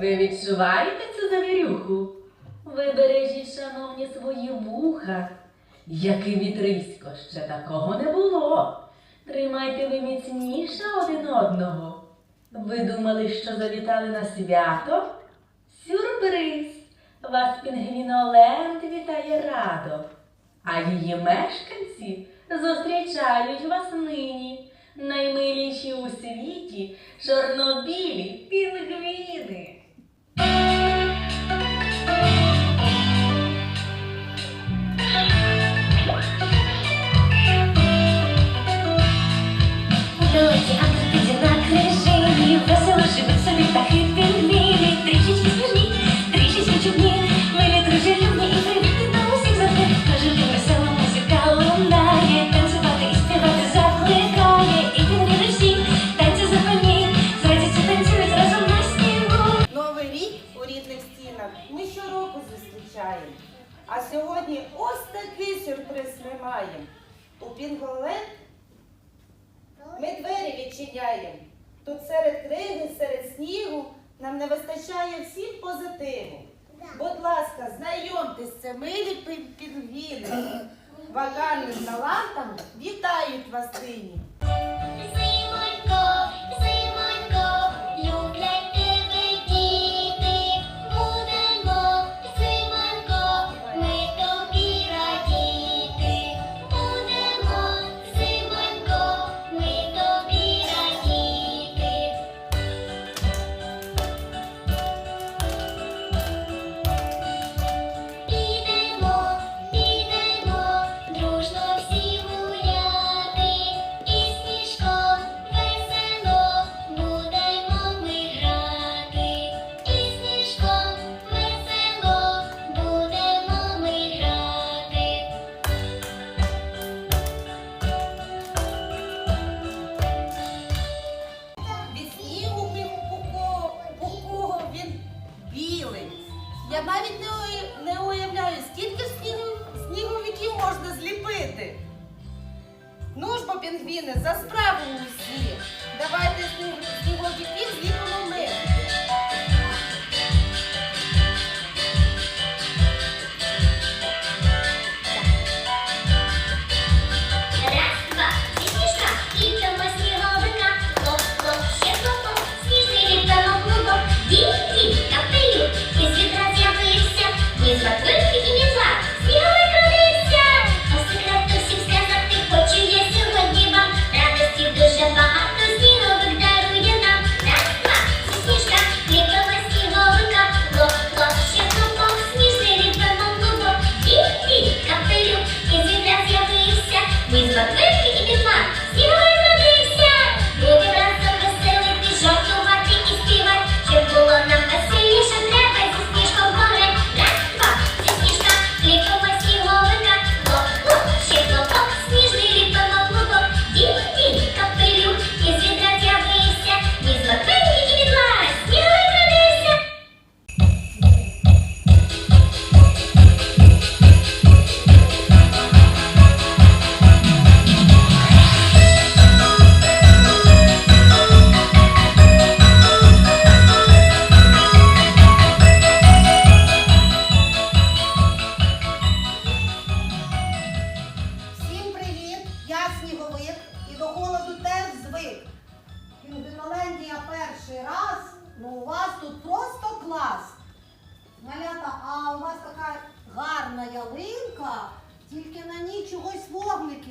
Ви відчуваєте цю завірюху? Вибережі, шановні, свої вуха. Як і вітрисько, ще такого не було. Тримайте ви міцніше один одного. Ви думали, що завітали на свято? Сюрприз! Вас пінгвіноленд вітає радо, а її мешканці зустрічають вас нині, наймиліші у світі чорнобілі пінгвіни. Не вистачає всім позитиву. Будь ласка, знайомтесь, це милі пінгвіни. Вокальним талантами. вітають вас нині.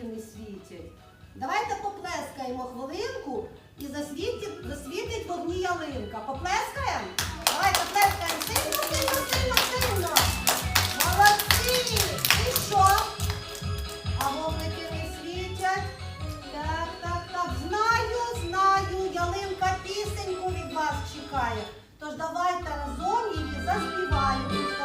не світять. Давайте поплескаємо хвилинку і засвітить, засвітить вогні ялинка. Поплескаємо? Давайте поплескаємо сильно, сильно, сильно, сильно. Молодці! І що? А вогники не світять. Так, так, так. Знаю, знаю, ялинка пісеньку від вас чекає. Тож давайте разом її заспіваємо.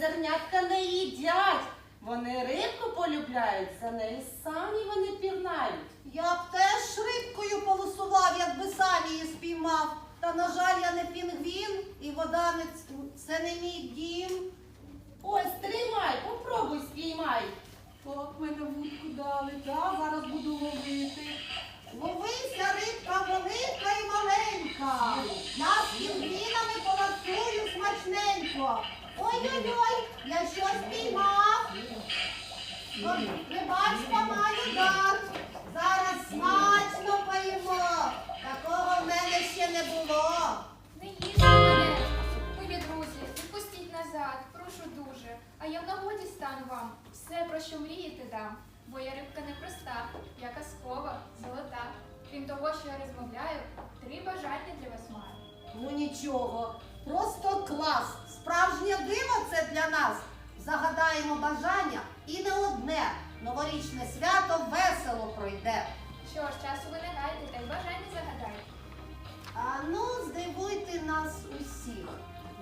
Зернятка не їдять. Вони рибку полюбляють, за нею самі вони пірнають. Я б теж рибкою полосував, якби сам її спіймав. Та, на жаль, я не пінгвін, і вода не це не мій дім. Ось тримай, попробуй спіймай. Так, мене вудку дали, так, зараз буду ловити. Ловися, рибка велика Бо я рибка непроста, я казкова, золота. Крім того, що я розмовляю, три бажання для вас маю. Ну нічого, просто клас. Справжнє диво це для нас. Загадаємо бажання і не одне. Новорічне свято весело пройде. Що ж, часу ви не гайте, та й бажання загадайте. А ну, здивуйте нас усіх.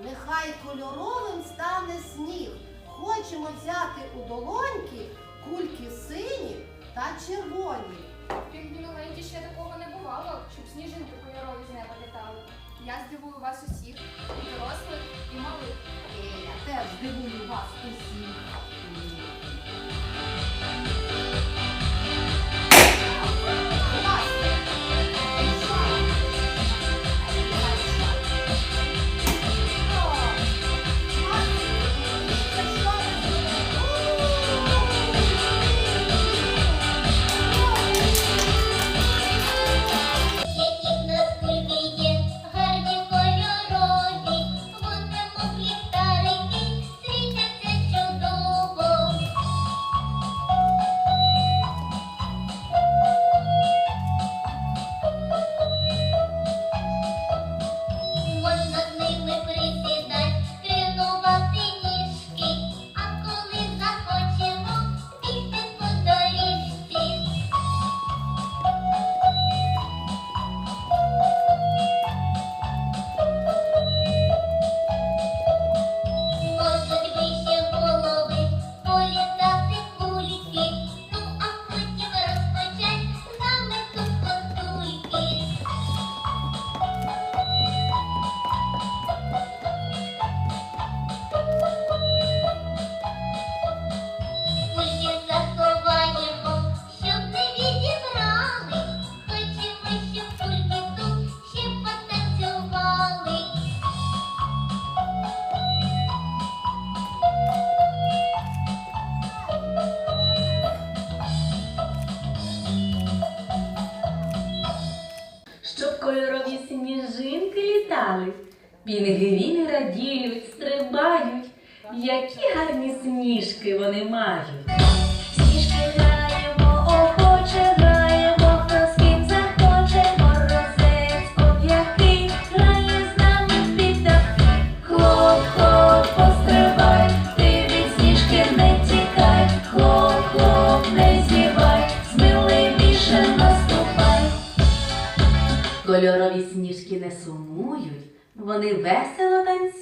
Нехай кольоровим стане сніг. Хочемо взяти у долоньки кульки сині та червоні. В Пінгвіноленді ще такого не бувало, щоб сніжинки кольорові з неба літали. Я здивую вас усіх, і дорослих, і малих. І Я теж здивую вас усіх. Пінгвіни радіють, стрибають. Які гарні сніжки вони мають. Сніжки граємо, охоче граємо, хто з ким захоче, морозець грає з нами піддахи. Хлоп, хлоп, пострибай, ти від сніжки не тікай, хлоп, хлоп, не зівай, сміливіше наступай. Кольорові сніжки не сумують, вони весело танцюють.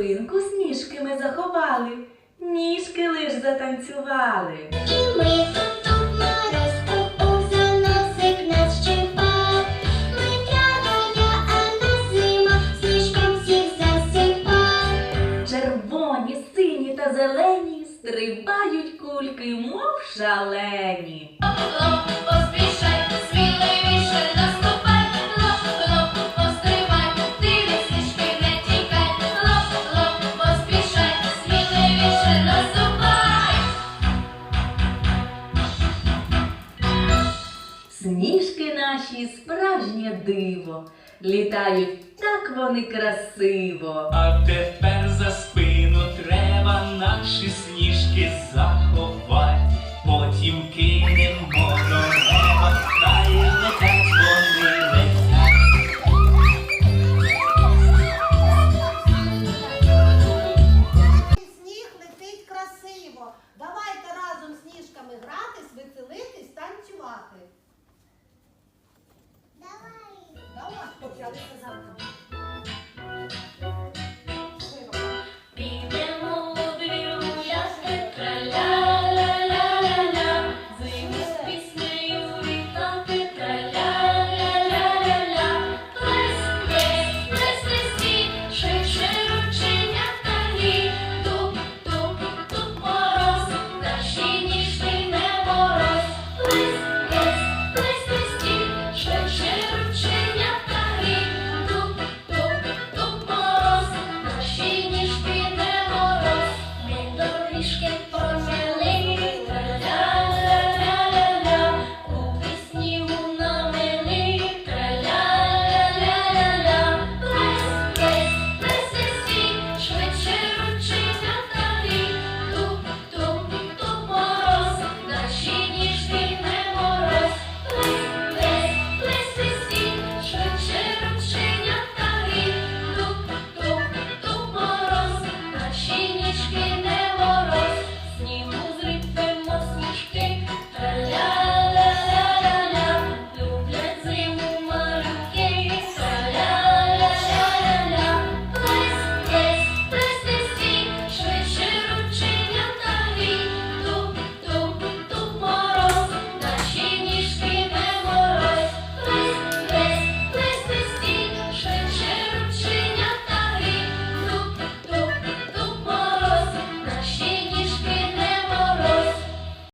Спинку сніжки ми заховали, ніжки лиш затанцювали. І ми зелені стрибають кульки, мов шалені. Лоп, поспішай, літають так вони красиво. А тепер за Okay, I'll just put some.